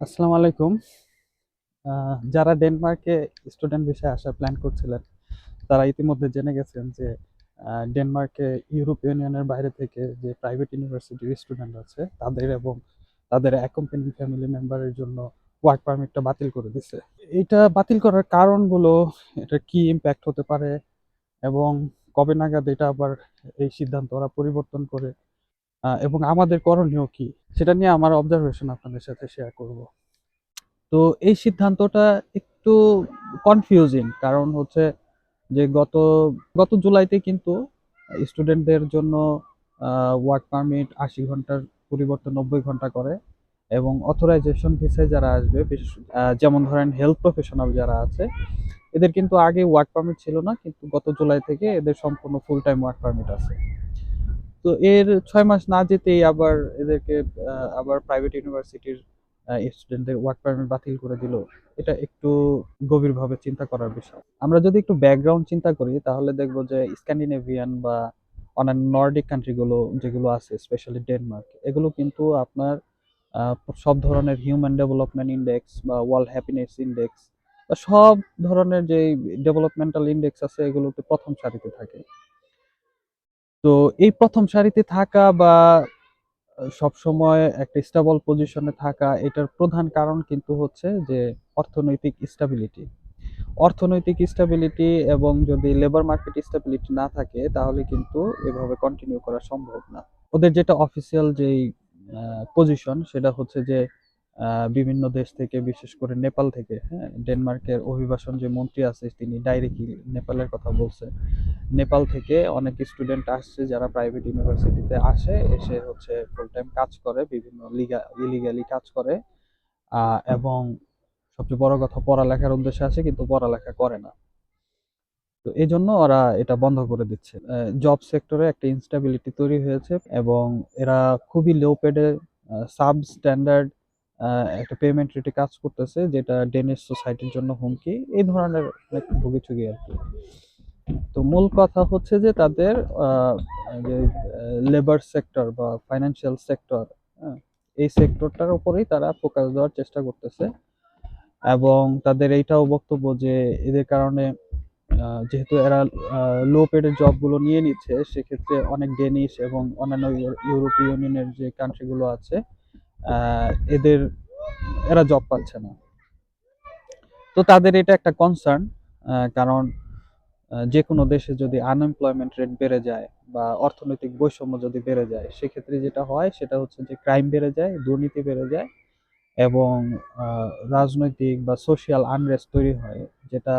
আসসালামু আলাইকুম। যারা ডেনমার্কে স্টুডেন্ট ভিসায় আসার প্ল্যান করছিলেন, তারা ইতিমধ্যে জেনে গেছেন যে ডেনমার্কে ইউরোপ ইউনিয়নের বাইরে থেকে যে প্রাইভেট ইউনিভার্সিটির স্টুডেন্ট আছে, তাদের এবং তাদের অ্যাকম্পানিং ফ্যামিলি মেম্বারের জন্য ওয়ার্ক পারমিটটা বাতিল করে দিছে। এটা বাতিল করার কারণগুলো, এটা কি ইম্প্যাক্ট হতে পারে এবং কবে নাগাদ এটা আবার এই সিদ্ধান্ত ওরা পরিবর্তন করে এবং আমাদের করণীয় কি? সেটা নিয়ে আমার অবজারভেশন আপনাদের সাথে শেয়ার করব। তো এই সিদ্ধান্তটা একটু কনফিউজিং কারণ হচ্ছে যে গত গত জুলাইতে কিন্তু স্টুডেন্টদের জন্য ওয়ার্ক পারমিট আশি ঘণ্টার পরিবর্তে নব্বই ঘণ্টা করে এবং অথরাইজেশন ভিসায় যারা আসবে যেমন ধরেন হেলথ প্রফেশনাল যারা আছে, এদের কিন্তু আগে ওয়ার্ক পারমিট ছিল না, কিন্তু গত জুলাই থেকে এদের সম্পূর্ণ ফুল টাইম ওয়ার্ক পারমিট আছে। তো এর ছয় মাস না যেতেই আবার এদেরকে আবার প্রাইভেট ইউনিভার্সিটির স্টুডেন্টদের ওয়ার্ক পারমিট বাতিল করে দিল। এটা একটু গভীরভাবে চিন্তা করার বিষয়। আমরা যদি একটু ব্যাকগ্রাউন্ড চিন্তা করি, তাহলে দেখব যে স্ক্যান্ডিনেভিয়ান বা অন্যান্য নর্ডিক কান্ট্রিগুলো যেগুলো আছে স্পেশালি ডেনমার্ক এগুলো কিন্তু আপনার সব ধরনের হিউম্যান ডেভেলপমেন্ট ইন্ডেক্স বা ওয়ার্ল্ড হ্যাপিনেস ইন্ডেক্স সব ধরনের যে ডেভেলপমেন্টাল ইন্ডেক্স আছে, এগুলোতে প্রথম সারিতে থাকে। তো এই প্রথম সারিতে থাকা বা সবসময় একটা স্টেবল পজিশনে থাকা এটার প্রধান কারণ কিন্তু হচ্ছে যে, অর্থনৈতিক স্টেবিলিটি অর্থনৈতিক স্টেবিলিটি এবং যদি লেবার মার্কেট স্টেবিলিটি না থাকে, তাহলে কিন্তু এভাবে কন্টিনিউ করা সম্ভব না। ওদের যেটা অফিসিয়াল যেই পজিশন সেটা হচ্ছে যে বিভিন্ন দেশ থেকে, বিশেষ করে নেপাল থেকে হ্যাঁ ডেনমার্কের অভিবাসন যে মন্ত্রী আছে তিনি ডাইরেক্টলি নেপালের কথা বলছে। নেপাল থেকে অনেক স্টুডেন্ট আসছে যারা প্রাইভেট ইউনিভার্সিটিতে আসে, এসে হচ্ছে ফুল টাইম কাজ করে, বিভিন্ন লিগা ইলিগালি কাজ করে এবং সবচেয়ে বড় কথা, পড়ালেখার উদ্দেশ্যে আসে, কিন্তু পড়ালেখা করে না। তো এই জন্য ওরা এটা বন্ধ করে দিচ্ছে। জব সেক্টরে একটা ইনস্টেবিলিটি তৈরি হয়েছে এবং এরা খুবই লো পেডে সাব স্ট্যান্ডার্ড একটা পেমেন্ট রেটে কাজ করতেছে, যেটা ডেনিশ সোসাইটির জন্য হুমকি, এই ধরনের ভুগিচুগি আর কি। তো মূল কথা হচ্ছে যে তাদের যে লেবার সেক্টর বা ফাইন্যান্সিয়াল সেক্টর এই সেক্টরটার উপরেই তারা ফোকাস দেওয়ার চেষ্টা করতেছে। এবং তাদের এইটাও বক্তব্য যে এদের কারণে যেহেতু এরা লো পেডের জবগুলো নিয়ে নিচ্ছে, সেক্ষেত্রে অনেক ডেনিশ এবং অন্যান্য ইউরো- ইউরোপীয় ইউনিয়নের যে কান্ট্রিগুলো আছে এদের, এরা জব পাচ্ছে না। তো তাদের এটা একটা কনসার্ন কারণ যে কোনো দেশে যদি আনএমপ্লয়মেন্ট রেট বেড়ে যায় বা অর্থনৈতিক বৈষম্য যদি বেড়ে যায়, সেক্ষেত্রে যেটা হয় সেটা হচ্ছে যে ক্রাইম বেড়ে যায়, দুর্নীতি বেড়ে যায় এবং রাজনৈতিক বা সোশিয়াল আনরেস্ট তৈরি হয়, যেটা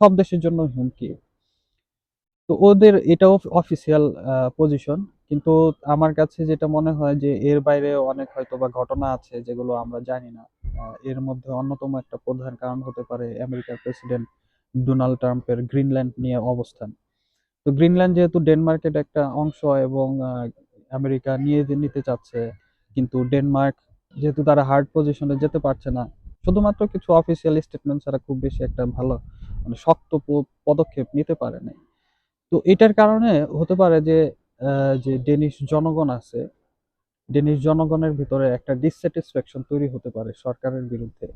সব দেশের জন্য হুমকি। তো ওদের এটাও অফিসিয়াল পজিশন কিন্তু আমার কাছে যেটা মনে হয় যে, এর বাইরে অনেক হয়তো বা ঘটনা আছে যেগুলো আমরা জানি না। এর মধ্যে অন্যতম একটা প্রধান কারণ হতে পারে আমেরিকার প্রেসিডেন্ট ডোনাল্ড ট্রাম্পের গ্রিনল্যান্ড নিয়ে অবস্থান। তো গ্রিনল্যান্ড যেহেতু ডেনমার্কের একটা অংশ এবং আমেরিকা নিয়ে নিতে চাচ্ছে, কিন্তু ডেনমার্ক যেহেতু তারা হার্ড পজিশনে যেতে পারছে না, শুধুমাত্র কিছু অফিসিয়াল স্টেটমেন্ট ছাড়া খুব বেশি একটা ভালো মানে শক্ত পদক্ষেপ নিতে পারে নাই। তো এটার কারণে হতে পারে যে যে ডেনিশ জনগণ আছে ডেনিশ জনগণের ভিতরে একটা ডিসস্যাটিসফ্যাকশন তৈরি হতে পারে সরকারের বিরুদ্ধে।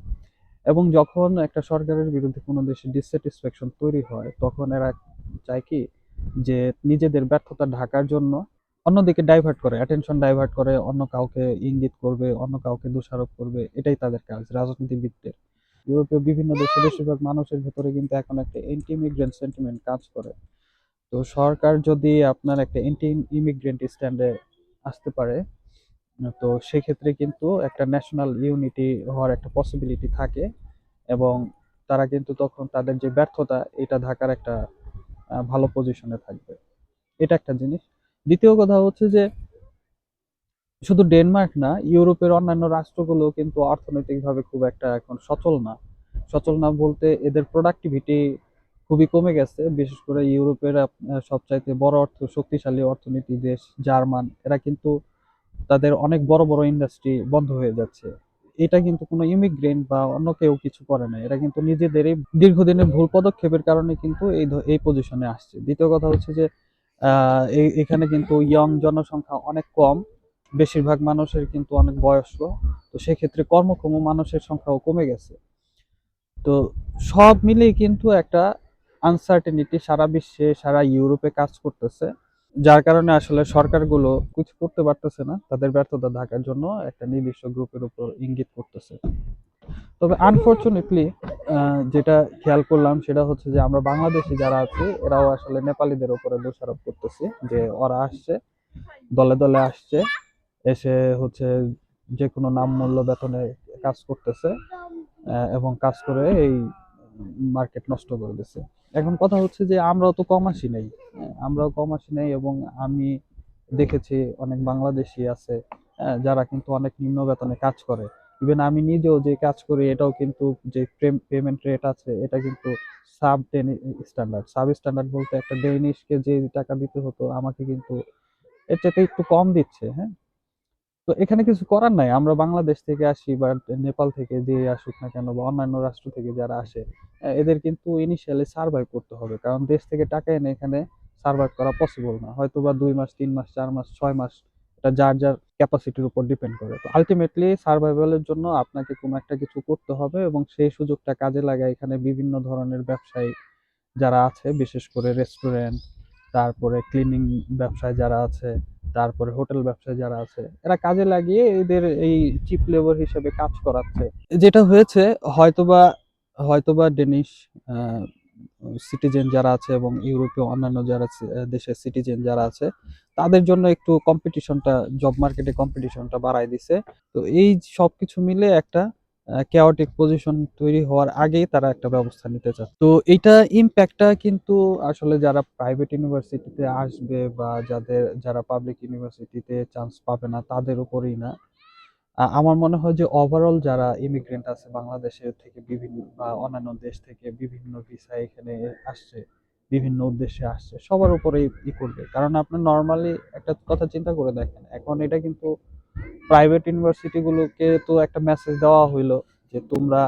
এবং যখন একটা সরকারের বিরুদ্ধে কোনো দেশে ডিসস্যাটিসফ্যাকশন তৈরি হয়, তখন এরা চায় কি যে নিজেদের ব্যর্থতা ঢাকার জন্য অন্যদিকে ডাইভার্ট করে অ্যাটেনশন ডাইভার্ট করে, অন্য কাউকে ইঙ্গিত করবে, অন্য কাউকে দোষারোপ করবে, এটাই তাদের কাজ রাজনীতিবিদদের। ইউরোপীয় বিভিন্ন দেশে বেশিরভাগ মানুষের ভেতরে কিন্তু এখন একটা এন্টি সেন্টিমেন্ট কাজ করে। তো সরকার যদি আপনার একটা এন্টি ইমিগ্রেন্ট স্ট্যান্ডে আসতে পারে, তো সেক্ষেত্রে কিন্তু একটা ন্যাশনাল ইউনিটি হওয়ার একটা পসিবিলিটি থাকে এবং তারা কিন্তু তখন তাদের যে ব্যর্থতা, এটা ঢাকার একটা ভালো পজিশনে থাকবে। এটা একটা জিনিস। দ্বিতীয় কথা হচ্ছে যে, শুধু ডেনমার্ক না, ইউরোপের অন্যান্য রাষ্ট্রগুলো কিন্তু অর্থনৈতিকভাবে খুব একটা এখন সচল না। সচল না বলতে এদের প্রোডাক্টিভিটি খুবই কমে গেছে। বিশেষ করে ইউরোপের সবচাইতে বড় অর্থ, শক্তিশালী অর্থনীতি দেশ জার্মান, এরা কিন্তু তাদের অনেক বড় বড় ইন্ডাস্ট্রি বন্ধ হয়ে যাচ্ছে। এটা কিন্তু কোনো ইমিগ্রেন্ট বা অন্য কেউ কিছু করে না। এরা কিন্তু নিজেদেরই দীর্ঘদিনের ভুল পদক্ষেপের কারণে কিন্তু এই এই পজিশনে আসছে। দ্বিতীয় কথা হচ্ছে যে এখানে কিন্তু ইয়ং জনসংখ্যা অনেক কম। বেশিরভাগ মানুষের কিন্তু অনেক বয়স্ক। তো সেক্ষেত্রে কর্মক্ষম মানুষের সংখ্যাও কমে গেছে। তো সব মিলেই কিন্তু একটা আনসার্টেনিটি সারা বিশ্বে, সারা ইউরোপে কাজ করতেছে। যার কারণে আসলে সরকারগুলো কিছু করতে পারতেছে না, তাদের ব্যর্থতা ঢাকার জন্য একটা নির্দিষ্ট গ্রুপের উপর ইঙ্গিত করতেছে। তবে আনফরচুনেটলি যেটা খেয়াল করলাম সেটা হচ্ছে যে আমরা বাংলাদেশি যারা আছি, এরাও আসলে নেপালিদের উপরে দোষারোপ করতেছি যে ওরা আসছে, দলে দলে আসছে, এসে হচ্ছে যে কোনো নাম মূল্য বেতনে কাজ করতেছে এবং কাজ করে এই মার্কেট নষ্ট করে দিচ্ছে এখন কথা হচ্ছে যে আমরাও তো কম আসি নাই। হ্যাঁ, আমরাও কম আসি নাই এবং আমি দেখেছি অনেক বাংলাদেশি আছে হ্যাঁ, যারা কিন্তু অনেক নিম্ন বেতনে কাজ করে। ইভেন আমি নিজেও যে কাজ করি এটাও কিন্তু যে পেমেন্ট রেট আছে এটা কিন্তু সাব স্ট্যান্ডার্ড সাব স্ট্যান্ডার্ড বলতে একটা ডেনিশকে যে টাকা দিতে হতো আমাকে কিন্তু এর চাইতে একটু কম দিচ্ছে হ্যাঁ। তো এখানে কিছু করার নাই। আমরা বাংলাদেশ থেকে আসি বা নেপাল থেকে যে আসুক না কেন বা অন্যান্য রাষ্ট্র থেকে যারা আসে এদের কিন্তু ইনিশিয়ালি সার্ভাইভ করতে হবে। কারণ দেশ থেকে টাকা এনে এখানে সার্ভাইভ করা পসিবল না। হয়তো বা দুই মাস, তিন মাস, চার মাস, ছয় মাস এটা যার যার ক্যাপাসিটির উপর ডিপেন্ড করে। তো আলটিমেটলি সার্ভাইভালের জন্য আপনাকে কোনো একটা কিছু করতে হবে এবং সেই সুযোগটা কাজে লাগায় এখানে বিভিন্ন ধরনের ব্যবসায়ী যারা আছে, বিশেষ করে রেস্টুরেন্ট তারপরে ক্লিনিং ব্যবসায় যারা আছে তারপরে হোটেল ব্যবসায় যারা আছে, এরা কাজে লাগিয়ে এদের এই চিপ লেবার হিসেবে কাজ করাচ্ছে। যেটা হয়েছে, হয়তোবা হয়তোবা ডেনিশ সিটিজেন যারা আছে এবং ইউরোপীয় অন্যান্য যারা দেশের সিটিজেন যারা আছে, তাদের জন্য একটু কম্পিটিশনটা জব মার্কেটে কম্পিটিশনটা বাড়ায় দিছে। তো এই সব কিছু মিলে একটা কেওয়াটিক পজিশন তৈরি হওয়ার আগেই তারা একটা ব্যবস্থা নিতে চায়। তো এইটা ইম্প্যাক্টটা কিন্তু আসলে যারা প্রাইভেট ইউনিভার্সিটিতে আসবে বা যাদের, যারা পাবলিক ইউনিভার্সিটিতে চান্স পাবে না, তাদের উপরেই না। আমার মনে হয় যে ওভারঅল যারা ইমিগ্রেন্ট আছে বাংলাদেশের থেকে বিভিন্ন বা অন্যান্য দেশ থেকে বিভিন্ন ভিসা এখানে আসছে, বিভিন্ন উদ্দেশ্যে আসছে, সবার উপরেই ই করবে। কারণ আপনি নর্মালি একটা কথা চিন্তা করে দেখেন, এখন এটা কিন্তু প্রাইভেট ইউনিভার্সিটিগুলোকে তো একটা মেসেজ দেওয়া হইল যে তোমরা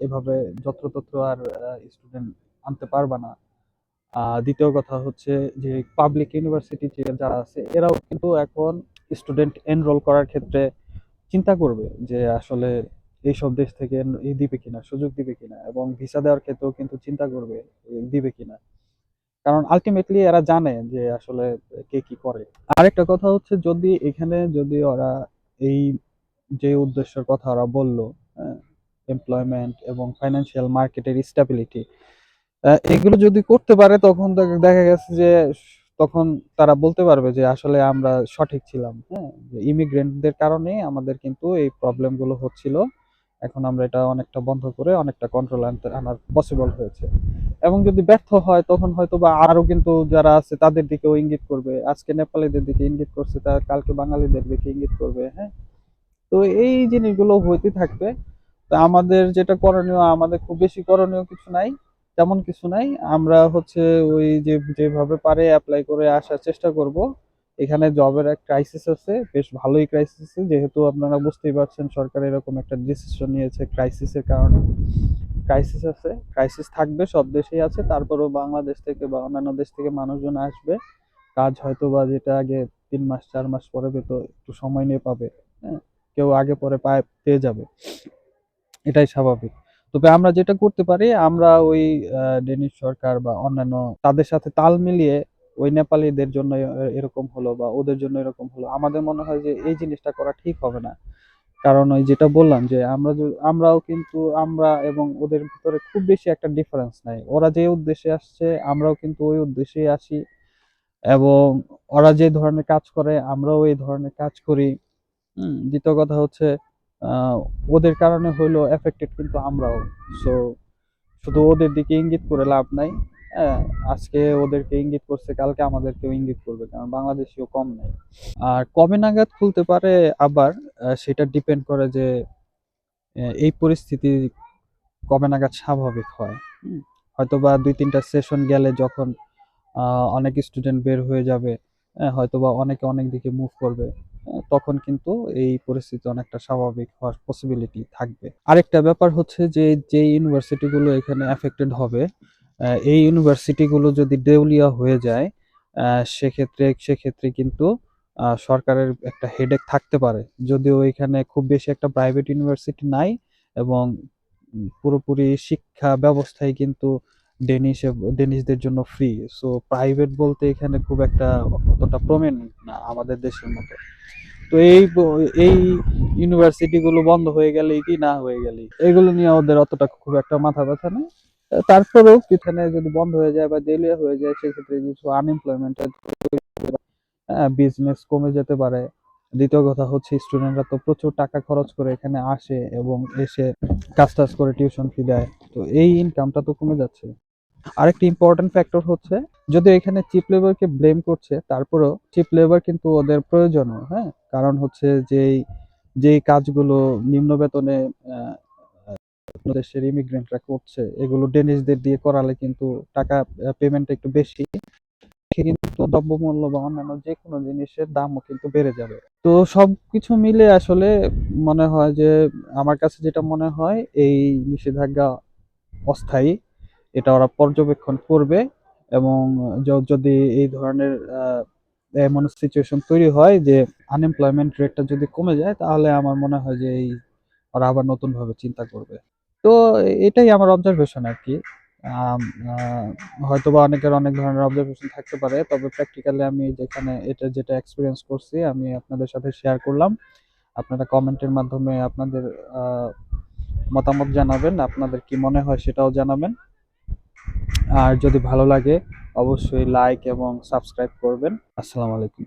এভাবে যত্রতত্র আর স্টুডেন্ট আনতে পারবা না। দ্বিতীয় কথা হচ্ছে যে পাবলিক ইউনিভার্সিটি যারা আছে, এরাও কিন্তু এখন স্টুডেন্ট এনরোল করার ক্ষেত্রে চিন্তা করবে যে আসলে এইসব দেশ থেকে দিবে কিনা, সুযোগ দিবে কিনা এবং ভিসা দেওয়ার ক্ষেত্রেও কিন্তু চিন্তা করবে দিবে কিনা। কারণ আলটিমেটলি এরা জানে যে আসলে কে কি করে। আরেকটা কথা হচ্ছে যদি এখানে যদি ওরা এই যে উদ্দেশ্যের কথা ওরা বলল এমপ্লয়মেন্ট এবং ফাইন্যান্সিয়াল মার্কেটের স্টেবিলিটি এগুলো যদি করতে পারে তখন দেখা গেছে যে তখন তারা বলতে পারবে যে আসলে আমরা সঠিক ছিলাম। হ্যাঁ ইমিগ্রেন্টদের কারণে আমাদের কিন্তু এই প্রবলেমগুলো হচ্ছিল। এখন আমরা এটা অনেকটা বন্ধ করে অনেকটা কন্ট্রোল আনতে আনার পসিবল হয়েছে। এবং যদি ব্যর্থ হয়, তখন হয়তো বা আরও কিন্তু যারা আছে, তাদের দিকেও ইঙ্গিত করবে। আজকে নেপালিদের দিকে ইঙ্গিত করছে তার কালকে বাঙালিদের দিকে ইঙ্গিত করবে হ্যাঁ? তো এই জিনিসগুলো হইতে থাকবে। তো আমাদের যেটা করণীয়, আমাদের খুব বেশি করণীয় কিছু নাই, তেমন কিছু নাই। আমরা হচ্ছে ওই যে যেভাবে পারে অ্যাপ্লাই করে আসার চেষ্টা করব। এখানে জবের এক ক্রাইসিস আছে, বেশ ভালোই ক্রাইসিস আছে। যেহেতু আপনারা বুঝতেই পারছেন, সরকার এরকম একটা ডিসিশন নিয়েছে ক্রাইসিসের কারণে। ক্রাইসিস আছে ক্রাইসিস থাকবে, সব দেশেই আছে। তারপরেও বাংলাদেশ থেকে বা অন্যান্য দেশ থেকে মানুষজন আসবে। কাজ হয়তো বা যেটা আগে তিন মাস, চার মাস পরে পেত একটু সময় নিয়ে পাবে। হ্যাঁ কেউ আগে পরে পায়, পেয়ে যাবে। এটাই স্বাভাবিক। তবে আমরা যেটা করতে পারি, আমরা ওই ডেনিশ সরকার বা অন্যান্য তাদের সাথে তাল মিলিয়ে ওই নেপালিদের জন্য এরকম হলো বা ওদের জন্য এরকম হলো। আমাদের মনে হয় যে এই জিনিসটা করা ঠিক হবে না। কারণ ওই যেটা বললাম যে আমরা আমরাও কিন্তু, আমরা এবং ওদের ভিতরে খুব বেশি একটা ডিফারেন্স নাই। ওরা যে উদ্দেশ্যে আসছে, আমরাও কিন্তু ওই উদ্দেশ্যেই আসি। এবং ওরা যে ধরনের কাজ করে, আমরাও এই ধরনের কাজ করি। দ্বিতীয় কথা হচ্ছে ওদের কারণে হইল এফেক্টেড কিন্তু আমরাও। সো শুধু ওদের দিকে ইঙ্গিত করে লাভ নাই। হ্যাঁ আজকে ওদেরকে ইঙ্গিত করছে কালকে আমাদেরকেও ইঙ্গিত করবে কারণ বাংলাদেশিও কম নেই। আর কবে নাগাদ খুলতে পারে আবার সেটা ডিপেন্ড করে যে এই পরিস্থিতি কবে নাগাদ স্বাভাবিক হয়। হুম, হয়তোবা দুই তিনটা সেশন গেলে যখন অনেক স্টুডেন্ট বের হয়ে যাবে আহ, হয়তোবা অনেকে অনেক দিকে মুভ করবে তখন কিন্তু এই পরিস্থিতি অনেকটা স্বাভাবিক হওয়ার পসিবিলিটি থাকবে। আরেকটা ব্যাপার হচ্ছে যে যে ইউনিভার্সিটিগুলো এখানে অ্যাফেক্টেড হবে এই ইউনিভার্সিটিগুলো যদি দেউলিয়া হয়ে যায় সেক্ষেত্রে সেক্ষেত্রে কিন্তু সরকারের একটা হেডেক থাকতে পারে। যদিও এখানে খুব বেশি একটা প্রাইভেট ইউনিভার্সিটি নাই এবং পুরোপুরি শিক্ষা ব্যবস্থাই কিন্তু ডেনিশ ডেনিশদের জন্য ফ্রি সো প্রাইভেট বলতে এখানে খুব একটা অতটা প্রমিনেন্ট না আমাদের দেশের মতো। তো এই এই ইউনিভার্সিটি গুলো বন্ধ হয়ে গেলেই কি না হয়ে গেলেই? এগুলো নিয়ে ওদের অতটা খুব একটা মাথা ব্যথা নেই। তারপরেও এখানে যদি বন্ধ হয়ে যায় বা দেলিয়া হয়ে যায়, সেক্ষেত্রে কিছু আনএমপ্লয়মেন্ট বিজনেস কমে যেতে পারে। দ্বিতীয় কথা হচ্ছে স্টুডেন্টরা তো প্রচুর টাকা খরচ করে এখানে আসে এবং এসে কাজ টাজ করে টিউশন ফি দেয়। তো এই ইনকামটা তো কমে যাচ্ছে। আরেকটি ইম্পর্টেন্ট ফ্যাক্টর হচ্ছে, যদি এখানে চিপ লেবারকে ব্লেম করছে, তারপরেও চিপ লেবার কিন্তু ওদের প্রয়োজনও হ্যাঁ? কারণ হচ্ছে যেই যেই কাজগুলো নিম্ন বেতনে দেশের ইমিগ্রেন্টরা করছে, এগুলো ডেনিশদের দিয়ে করালে কিন্তু টাকা পেমেন্ট একটু বেশি। কিন্তু দ্রব্যমূল্য বা অন্যান্য যে কোনো জিনিসের দামও কিন্তু বেড়ে যাবে। তো সবকিছু মিলে আসলে মনে হয় যে, আমার কাছে যেটা মনে হয়, এই নিষেধাজ্ঞা অস্থায়ী। এটা ওরা পর্যবেক্ষণ করবে এবং যদি এই ধরনের এমন সিচুয়েশন তৈরি হয় যে আনএমপ্লয়মেন্ট রেটটা যদি কমে যায়, তাহলে আমার মনে হয় যে এই ওরা আবার নতুন ভাবে চিন্তা করবে। তো এটাই আমার অবজারভেশন আর কি আম, আহ, হয়তোবা অনেকের অনেক ধরনের অবজারভেশন থাকতে পারে তবে প্র্যাকটিক্যালি আমি যেখানে এটা যেটা এক্সপিরিয়েন্স করছি আমি আপনাদের সাথে শেয়ার করলাম। আপনারা কমেন্টের মাধ্যমে আপনাদের মতামত জানাবেন আপনাদের কি মনে হয় সেটাও জানাবেন। আর যদি ভালো লাগে অবশ্যই লাইক এবং সাবস্ক্রাইব করবেন। আসসালামু আলাইকুম।